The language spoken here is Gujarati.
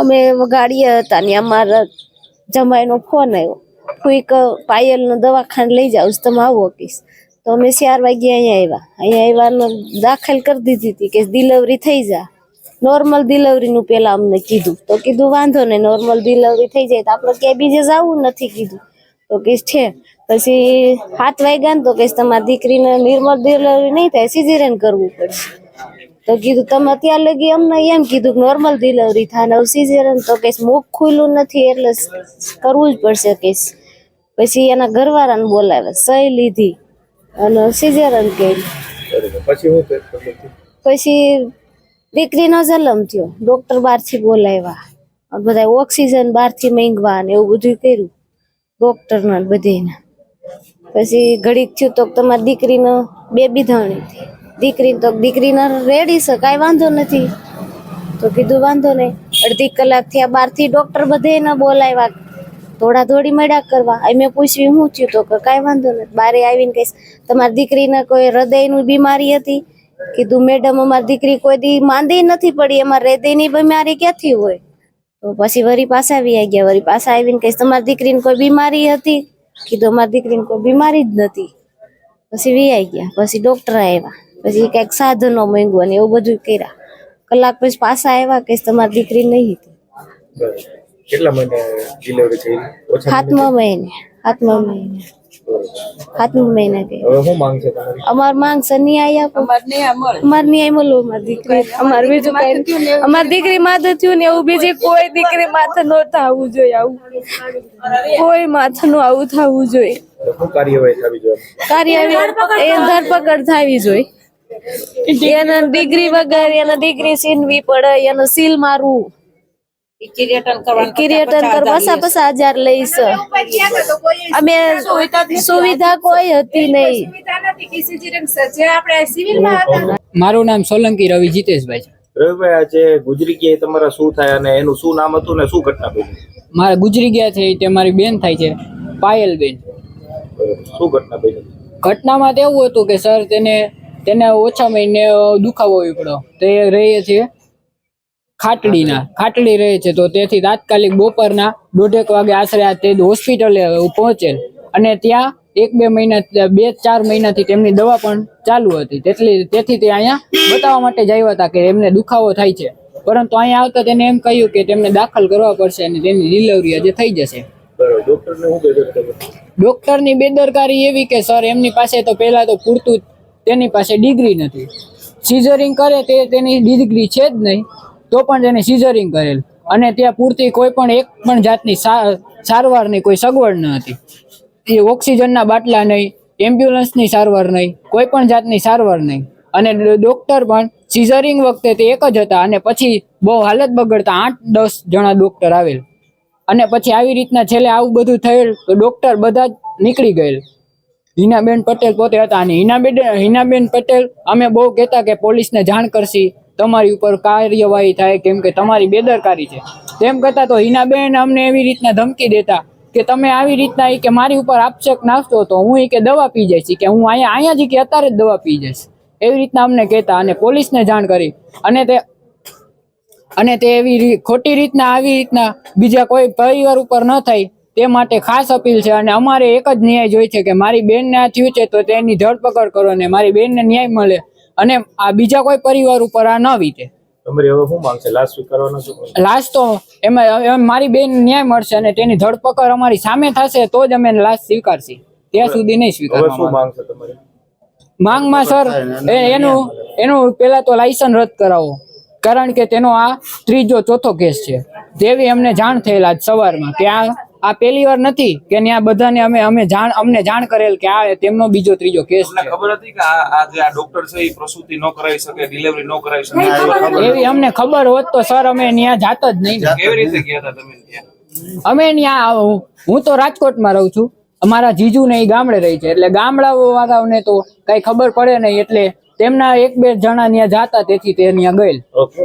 અમે વગાડીએ હતા ને અમારા જમાઈનો ફોન આવ્યો કોઈક પાયલનો દવાખાને લઈ જાઉં તમે આવો કીશ તો અમે ચાર વાગે અહીંયા આવ્યા. અહીંયા આવ્યા દાખલ કરી દીધી હતી કે ડિલિવરી થઈ જા. નોર્મલ ડિલિવરીનું પહેલાં અમને કીધું. તો કીધું, વાંધો નહીં નોર્મલ ડિલિવરી થઈ જાય તો આપણે ક્યાંય બીજે જવું નથી, કીધું. તો કીશ છે પછી સાત વાગ્યા ને તો કે, તમારી દીકરીને નિર્મલ ડિલિવરી નહીં થાય, સિઝેરિયન કરવું પડશે. તો કીધું તમે અત્યારે લગી અમને એમ કીધું કે નોર્મલ ડિલિવરી થાય હવે સિઝેરિયન તો કહીશ મુખ ખુલ્લું નથી એટલે કરવું જ પડશે કહીશ પછી એના ઘરવાળાને બોલાવે સહી લીધી. અને સિઝેરિયન કર્યું. પછી દીકરીનો જલમ થયો. ડોક્ટર બહારથી બોલાવ્યા. અને બધા ઓક્સિજન બહારથી માંગવા ને એવું બધું કર્યું. ડોક્ટરના બધીને. પછી ઘડીક થયું તો તમારી દીકરીનો બેબી ધાણી હતી દીકરી તો દીકરીને રેડી છે, કાંઈ વાંધો નથી. તો કીધું વાંધો નહીં. અડધી કલાક થયા બહારથી ડૉક્ટર બધે એને બોલાવ્યા. થોડા દોડી મળ્યા કરવા. અમે પૂછ્યું, શું થયું? તો કાંઈ વાંધો નથી. બારે આવીને કહીશ, તમારી દીકરીને કોઈ હૃદયની બીમારી હતી? કીધું, મેડમ, અમારી દીકરી કોઈ દી માંદી નથી પડી. અમારે હૃદયની બીમારી ક્યાંથી હોય? તો પછી વરી પાછા આવી ગયા. વરી પાછા આવીને કહીશ, તમારી દીકરીને કોઈ બીમારી હતી? કીધું, અમારી દીકરીને કોઈ બીમારી જ નથી. પછી વી ગયા. પછી ડોક્ટર આવ્યા. પછી કંઈક સાધનો માંગ્યું અને એવું બધું કર્યા. કલાક પછી પાછા આવ્યા કે તમારી દીકરી નહીં હતી. કેટલા મહિને ડિલિવરી થઈ? સાતમા મહિને સાતમા મહિને. સાતમા મહિને ગઈ હવે શું માંગ છે તમારી? અમાર માંગ છે ન્યાય આપો. અમાર ન્યાય મળો અમાર દીકરી. અમાર બીજું કઈ અમાર દીકરી માથે થયું ને એવું બીજી કોઈ દીકરી માથે ન થવું જોઈએ આવું. કોઈ માથે નું આવું થવું જોઈએ. કાર્યવાહી થવી જોઈએ? કાર્ય એ ધરપકડ થવી જોઈએ. એના ડિગ્રી વગર એના ડિગ્રી સીનવી પડે એને સીલ મારવું. કિરીટન કર પસા પસા હજાર લઈશ. અમે સુવિધા કોઈ હતી નહીં. મારું નામ સોલંકી રવિ જીતેશભાઈ રવિભાઈ આજે ગુજરી ગયા તમારા શું થાય અને એનું શું નામ હતું ને શું ઘટના બની? મારા ગુજરી ગયા છે તે મારી બેન થાય છે પાયલ બેન શું ઘટના બની? ઘટનામાં તો એવું હતું કે સર તેને તેને ઓછા મહિને દુખાવો પડ્યો તે રહીએ છીએ ખાટડીના. ખાટડી રહે છે. તો તેથી તાત્કાલિક બપોરના દોઢેક વાગે આશરે આ તે હોસ્પિટલે પહોંચેલ. અને ત્યાં એક બે મહિના બે ચાર મહિનાથી તેમની દવા પણ ચાલુ હતી. તેટલી તેથી તે અહીંયા બતાવવા માટે જ આવ્યા હતા કે એમને દુખાવો થાય છે. પરંતુ અહીંયા આવતા તેને એમ કહ્યું કે તેમને દાખલ કરવા પડશે અને તેની ડિલિવરી આજે થઈ જશે. ડોક્ટરની બેદરકારી એવી કે સર એમની પાસે તો પહેલા તો પૂરતું તેની પાસે ડિગ્રી નથી. સિઝરિંગ કરે તે તેની ડિગ્રી છે જ નહીં, તો પણ તેને સિઝરિંગ કરેલ. અને ત્યાં પૂરતી કોઈ પણ એક પણ જાતની સારવારની કોઈ સગવડ ન હતી. એ ઓક્સિજનના બાટલા નહીં, એમ્બ્યુલન્સની સારવાર નહીં, કોઈ પણ જાતની સારવાર નહીં. અને ડૉક્ટર પણ સિઝરિંગ વખતે તે એક જ હતા અને પછી બહુ હાલત બગડતા આઠ, દસ જણા ડોક્ટર આવેલ. અને પછી આવી રીતના છેલ્લે આવું બધું થયેલ તો ડૉક્ટર બધા જ નીકળી ગયેલ. હિનાબેન પટેલ પોતે હતા અને હિનાબેન હિનાબેન પટેલ, અમે બહુ કહેતા કે પોલીસને જાણ કરશી, તમારી ઉપર કાર્યવાહી થાય, કેમ કે તમારી બેદરકારી છે. તેમ કરતાં તો હિનાબેન અમને એવી રીતના ધમકી દેતા કે તમે આવી રીતના એ કે મારી ઉપર આક્ષેપ નાખશો તો હું એ કે દવા પી જઈશ કે હું અહીંયા અહીંયા જ કે અત્યારે જ દવા પી જઈશ. એવી રીતના અમને કહેતા અને પોલીસને જાણ કરી. અને તે અને તે એવી ખોટી રીતના આવી રીતના બીજા કોઈ પરિવાર ઉપર ન થાય તે માટે ખાસ અપીલ છે અને અમારે એક જ ન્યાય જોઈએ છે કે મારી બેનને આ થયું છે તો તેની ધરપકડ કરો ને મારી બેનને ન્યાય મળે અને આ બીજા કોઈ પરિવાર ઉપર આ ન વીતે. તમારી હવે શું માંગ છે? લાશ સ્વીકારવાનો છો લાશ તો એમાં મારી બેન ન્યાય મળશે અને તેની ધરપકડ અમારી સામે થશે તો જ અમે લાશ સ્વીકારશી. ત્યાં સુધી નહીં તમારી? માંગમાં સર એનું એનું પેલા તો લાયસન્સ રદ કરાવો. કારણ કે તેનો આ ત્રીજો ચોથો કેસ છે. તેવી અમને જાણ થયેલા આજ સવારમાં કે આ આ પહેલી વાર નથી કે ત્યાં બધાને અમે અમે જાણ અમને જાણ કરેલ કે આ તેમનો બીજો ત્રીજો કેસ છે. ખબર હતી કે આ આ જે આ ડોક્ટર છે એ પ્રસૂતિ ન કરાવી શકે ડિલિવરી ન કરાવી શકે? એવી અમને ખબર હોત તો સર અમે ત્યાં જાત જ નહીં. કેવી રીતે ગયા હતા તમે અમે ત્યાં હું તો રાજકોટમાં રહું છું. અમારા જીજુ ને એ ગામડે રહી છે. એટલે ગામડાઓ વાળાઓને તો કઈ ખબર પડે નહીં. એટલે તેમના એક બે જણા ત્યાં જાતા તેથી તે ત્યાં ગયેલ. ઓકે